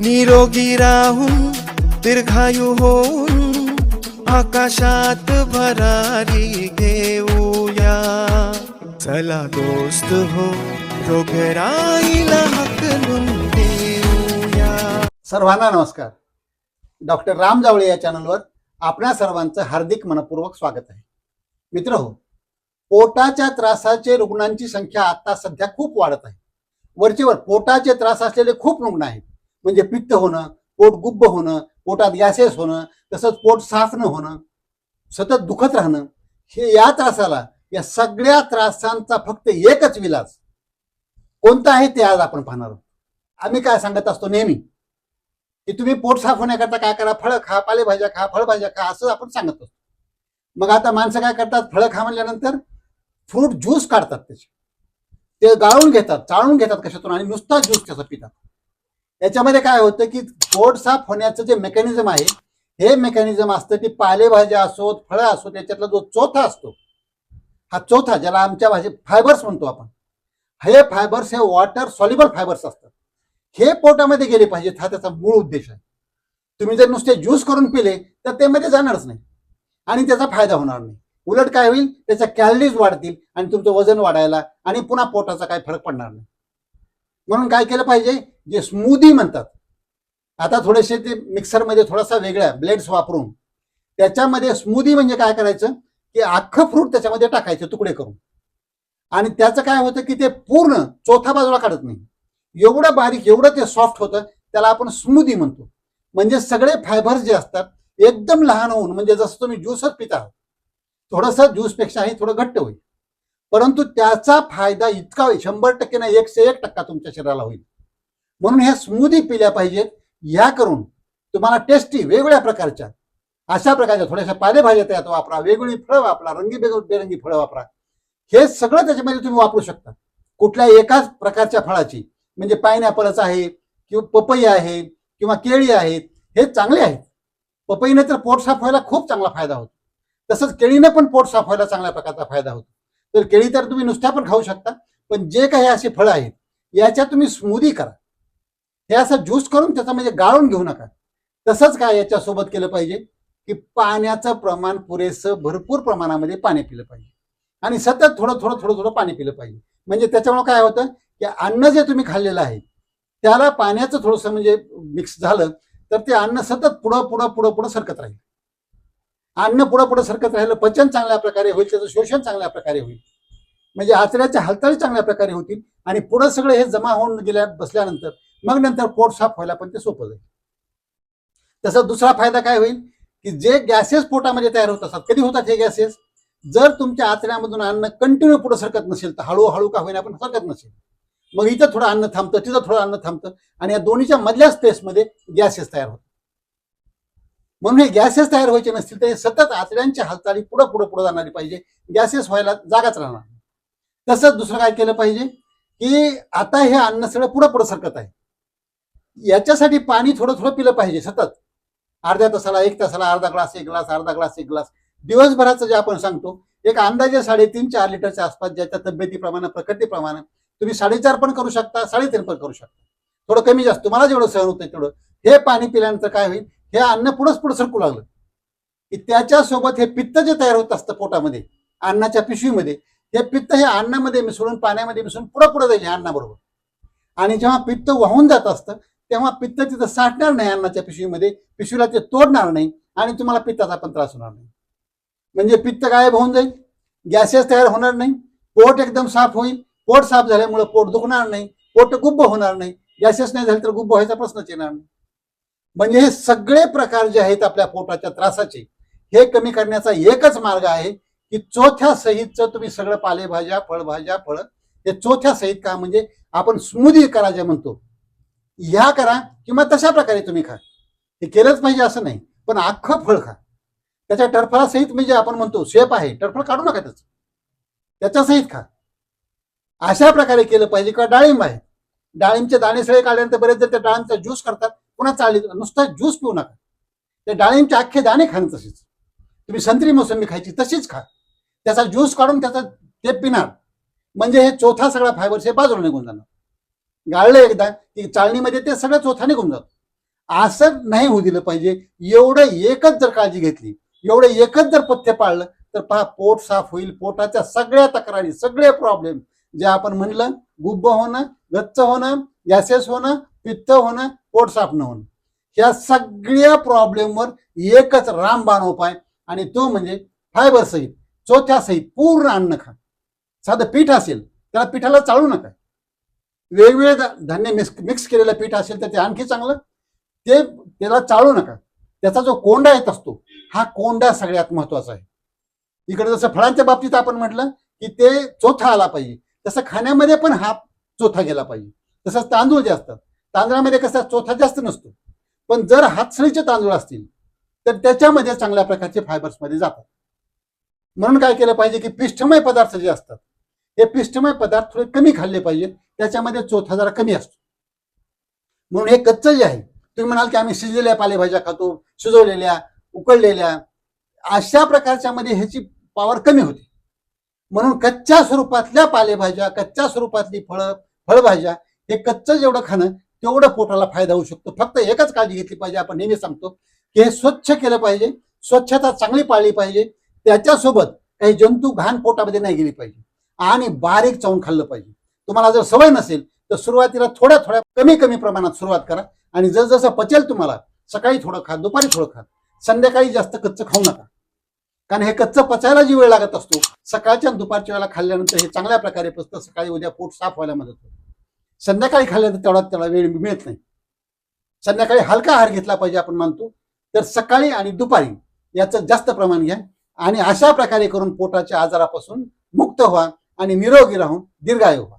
निरोगी राहून दीर्घायू होऊन आकाशात भरारी घेऊया. चला दोस्त हो रोगराईला हकलून देऊया सर्वांना नमस्कार. डॉक्टर राम जावळे या चॅनलवर आपल्या सर्वांचं हार्दिक मनपूर्वक स्वागत आहे. मित्र हो पोटाच्या त्रासाचे रुग्णांची संख्या आता सध्या खूप वाढत आहे. वरचेवर पोटाचे त्रास असलेले खूप रुग्ण आहेत. म्हणजे पित्त होणं पोट गुब्ब होणं पोटात गॅसेस होणं तसंच पोट साफ न होणं सतत दुखत राहणं हे या त्रासाला या सगळ्या त्रासांचा फक्त एकच विलाज कोणता आहे ते आज आपण पाहणार आहोत. आम्ही काय सांगत असतो नेहमी की तुम्ही पोट साफ होण्याकरता काय करा फळं खा पालेभाज्या खा फळभाज्या खा असं आपण सांगत असतो. मग आता माणसं काय करतात फळं खा म्हणल्यानंतर फ्रूट ज्यूस काढतात त्याचे. ते गाळून घेतात चाळून घेतात कशातून आणि नुसता ज्यूस त्याचा पितात. याच्यामध्ये काय होतं की पोट साफ होण्याचं जे मेकॅनिझम आहे हे मेकॅनिझम असतं की पालेभाज्या असोत फळं असोत याच्यातला जो चौथा असतो हा चौथा ज्याला आमच्या भाषेत फायबर्स म्हणतो आपण हे फायबर्स हे वॉटर सॉलिबल फायबर्स असतात. हे पोटामध्ये गेले पाहिजेत हा त्याचा मूळ उद्देश आहे. तुम्ही जर नुसते ज्यूस करून पिले तर ते मध्ये जाणारच नाही. आणि त्याचा फायदा होणार नाही. उलट काय होईल? त्याच्या कॅलरीज वाढतील आणि तुमचं वजन वाढायला आणि पुन्हा पोटाचा काही फरक पडणार नाही. म्हणून काय केलं पाहिजे? जे स्मूदी म्हणतात. आता थोडेसे ते मिक्सरमध्ये थोडासा वेगळ्या ब्लेड्स वापरून. त्याच्यामध्ये स्मूदी म्हणजे काय करायचं? की अख्खं फ्रूट त्याच्यामध्ये टाकायचं तुकडे करून. आणि त्याचं काय होतं की ते पूर्ण चौथा बाजूला काढत नाही. एवढं बारीक एवढं ते सॉफ्ट होतं त्याला आपण स्मूदी म्हणतो. म्हणजे सगळे फायबर्स जे असतात एकदम लहान होऊन म्हणजे जसं तुम्ही ज्यूसच पिता थोडंसं ज्यूसपेक्षाही थोडं घट्ट होईल. परंतु त्याचा फायदा इतका शंभर टक्के नाही एकशे एक टक्का तुमच्या शरीराला होईल. म्हणून ह्या स्मूदी पिल्या पाहिजेत. ह्या करून तुम्हाला टेस्टी वेगवेगळ्या प्रकारच्या अशा प्रकारच्या थोड्याशा पालेभाज्या त्यात वापरा वेगवेगळी फळं वापरा रंगी बेरंगी फळं वापरा. हे सगळं त्याच्यामध्ये तुम्ही वापरू शकता. कुठल्या एकाच प्रकारच्या फळाची म्हणजे पायनॅपलच आहे किंवा पपई आहे किंवा केळी आहेत हे चांगले आहेत. पपईने तर पोट साफ व्हायला खूप चांगला फायदा होतो. तसंच केळीने पण पोट साफ व्हायला चांगल्या प्रकारचा फायदा होतो. तर केळी तर तुम्ही नुसत्या पण खाऊ शकता पण जे काही असे फळं आहेत याच्या तुम्ही स्मूदी करा. हे असं ज्यूस करून त्याचा म्हणजे गाळून घेऊ नका. तसंच काय याच्यासोबत केलं पाहिजे की पाण्याचं प्रमाण पुरेसं भरपूर प्रमाणामध्ये पाणी पिलं पाहिजे. आणि सतत थोडं थोडं थोडं थोडं पाणी पिलं पाहिजे. म्हणजे त्याच्यामुळे काय होतं की अन्न जे तुम्ही खाल्लेलं आहे त्याला पाण्याचं थोडंसं म्हणजे मिक्स झालं तर ते अन्न सतत पुढं पुढं पुढं पुढं सरकत राहील. अन्न पुढं पुढं सरकत राहिलं पचन चांगल्या प्रकारे होईल त्याचं शोषण चांगल्या प्रकारे होईल. म्हणजे आचऱ्याच्या हालचाली चांगल्या प्रकारे होतील आणि पुढं सगळं हे जमा होऊन गेल्या बसल्यानंतर मग नंतर पोट साफ व्हायला पण ते सोपं जाईल. तसा दुसरा फायदा काय होईल की जे गॅसेस पोटामध्ये तयार होत असतात कधी होतात हे गॅसेस जर तुमच्या आचऱ्यामधून अन्न कंटिन्यू पुढे सरकत नसेल तर हळूहळू का होईना पण सरकत नसेल. मग इथं थोडं अन्न थांबतं तिथं थोडं अन्न थांबतं आणि या दोन्हीच्या मधल्या स्पेसमध्ये गॅसेस तयार होतात. म्हणून हे गॅसेस तयार व्हायचे नसतील तर हे सतत आतड्यांच्या हालचाली पुढं पुढं पुढं जाणारी पाहिजे. गॅसेस व्हायला जागाच राहणार तसंच दुसरं काय केलं पाहिजे की आता हे अन्न सगळं पुढं पुढं सरकत आहे. याच्यासाठी पाणी थोडं थोडं पिलं पाहिजे सतत. अर्ध्या तासाला एक तासाला अर्धा ग्लास एक ग्लास अर्धा ग्लास एक ग्लास. दिवसभराचं जे आपण सांगतो एक अंदाजे साडेतीन चार लिटरच्या आसपास ज्याच्या तब्येतीप्रमाणे प्रकृतीप्रमाणे तुम्ही साडेचार पण करू शकता साडेतीन पण करू शकता. थोडं कमी जास्त. तुम्हाला जेवढं सहन होतं तेवढं. हे पाणी पिल्यानंतर काय होईल? हे अन्न पुढंच पुढं सरकू लागलं. की त्याच्यासोबत हे पित्त जे तयार होत असतं पोटामध्ये अन्नाच्या पिशवीमध्ये हे पित्त हे अन्नामध्ये मिसळून पाण्यामध्ये मिसळून पुढं पुढं जाईल अन्नाबरोबर. आणि जेव्हा पित्त वाहून जात असतं तेव्हा पित्त तिथं साठणार नाही अन्नाच्या पिशवीमध्ये पिशवीला ते तोडणार नाही आणि तुम्हाला पित्ताचा पण त्रास होणार नाही. म्हणजे पित्त गायब होऊन जाईल गॅसेस तयार होणार नाही पोट एकदम साफ होईल पोट साफ झाल्यामुळे पोट दुखणार नाही पोट गुब्ब होणार नाही गॅसेस नाही झाले तर गुब्ब व्हायचा प्रश्नच येणार नाही. म्हणजे हे सगळे प्रकार जे आहेत आपल्या पोटाच्या त्रासाचे हे कमी करण्याचा एकच मार्ग आहे की चौथ्या सहितचं तुम्ही सगळं पालेभाज्या फळभाज्या फळं हे चौथ्या सहित का म्हणजे आपण स्मूदी करा जे म्हणतो. ह्या करा किंवा तशा प्रकारे तुम्ही खा. हे केलंच पाहिजे असं नाही पण अख्खं फळ खा. त्याच्या टरफळासहित म्हणजे आपण म्हणतो शेप आहे टरफळ काढू नका त्याचं. त्याच्यासहित खा. अशा प्रकारे केलं पाहिजे किंवा डाळिंब आहे. डाळिंबचे दाणे सगळे काढल्यानंतर बरेच जण त्या डाळिंबचा ज्यूस करतात. पुन्हा चाळली नुसता ज्यूस पिऊ नका. त्या डाळिंबचे अख्खे दाणे खाणं तसेच. तुम्ही संत्री मोसंबी खायची तशीच खा. त्याचा ज्यूस काढून त्याचा ते पिणार. म्हणजे हे चौथा सगळा फायबर्स हे बाजूला निघून जाणार. गाळलं एकदा की चाळणीमध्ये ते सगळं चौथा निघून जातो. असं नाही होऊ दिलं पाहिजे. एवढं एकच जर काळजी घेतली एवढं एकच जर पथ्य पाळलं तर पहा पोट साफ होईल. पोटाच्या सगळ्या तक्रारी सगळे प्रॉब्लेम जे आपण म्हणलं गुब्ब होणं गच्च होणं गॅसेस होणं पित्त होणं पोट साफ न होणं ह्या सगळ्या प्रॉब्लेमवर एकच रामबाण उपाय आणि तो म्हणजे फायबर सहित चोथ्या सहित पूर्ण अन्न खा. साधं पीठ असेल त्याला पिठाला चाळू नका. वेगवेगळे धान्य मिक्स मिक्स केलेलं पीठ असेल तर ते आणखी चांगलं. ते त्याला चाळू नका. त्याचा जो कोंडा येत असतो हा कोंडा सगळ्यात महत्त्वाचा आहे. इकडे जसं फळांच्या बाबतीत आपण म्हटलं की ते चोथा आला पाहिजे. तसं खाण्यामध्ये पण हा चोथा गेला पाहिजे. तसंच तांदूळ जे असतात तांदळामध्ये कसा चोथा जास्त नसतो. पण जर हातसळीचे तांदूळ असतील तर त्याच्यामध्ये चांगल्या प्रकारचे फायबर्समध्ये जातात. म्हणून काय केलं पाहिजे की पिष्ठमय पदार्थ जे असतात हे पिष्ठमय पदार्थ थोडे कमी खाल्ले पाहिजेत त्याच्यामध्ये चोथा जरा कमी असतो. म्हणून हे कच्चं जे आहे तुम्ही म्हणाल की आम्ही शिजलेल्या पालेभाज्या खातो शिजवलेल्या उकळलेल्या अशा प्रकारच्या मध्ये ह्याची पॉवर कमी होते. म्हणून कच्च्या स्वरूपातल्या पालेभाज्या कच्च्या स्वरूपातली फळं फळभाज्या हे कच्चं जेवढं खाणं तेवढं पोटाला फायदा होऊ शकतो. फक्त एकच काळजी घेतली पाहिजे आपण नेहमी सांगतो की हे स्वच्छ केलं पाहिजे स्वच्छता चांगली पाळली पाहिजे त्याच्यासोबत काही जंतू घाण पोटामध्ये नाही गेली पाहिजे आणि बारीक चावून खाल्लं पाहिजे. तुम्हाला जर सवय नसेल तर सुरुवातीला थोड्या थोड्या कमी कमी प्रमाणात सुरुवात करा आणि जसं पचेल तुम्हाला सकाळी थोडं खा दुपारी थोडं खा. संध्याकाळी जास्त कच्चं खाऊ नका. कारण हे कच्चं पचायला जी वेळ लागत असतो सकाळच्या दुपारच्या वेळेला खाल्ल्यानंतर हे चांगल्या प्रकारे पचतं सकाळी उद्या पोट साफ व्हायला मदत होते. संध्याकाळी खाल्ल्यानंतर तेवढा तेवढा वेळ मिळत नाही. संध्याकाळी हलका आहार घेतला पाहिजे आपण मानतो तर सकाळी आणि दुपारी याचं जास्त प्रमाण घ्या आणि अशा प्रकारे करून पोटाच्या आजारापासून मुक्त व्हा आणि निरोगी राहून दीर्घायू व्हा.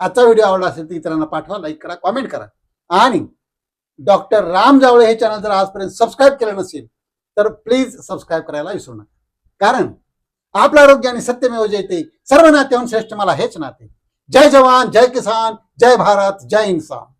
आजचा व्हिडिओ आवडला असेल तर इतरांना पाठवा लाईक करा कॉमेंट करा. आणि डॉक्टर राम जावळे हे चॅनल जर आजपर्यंत सबस्क्राईब केलं नसेल तर प्लीज सबस्क्राईब करायला विसरू नका. कारण आपलं आरोग्य आणि सत्यमेव जयते सर्व नात्याहून श्रेष्ठ मला हेच नाते. जय जवान जय किसान जय भारत जय इन्सान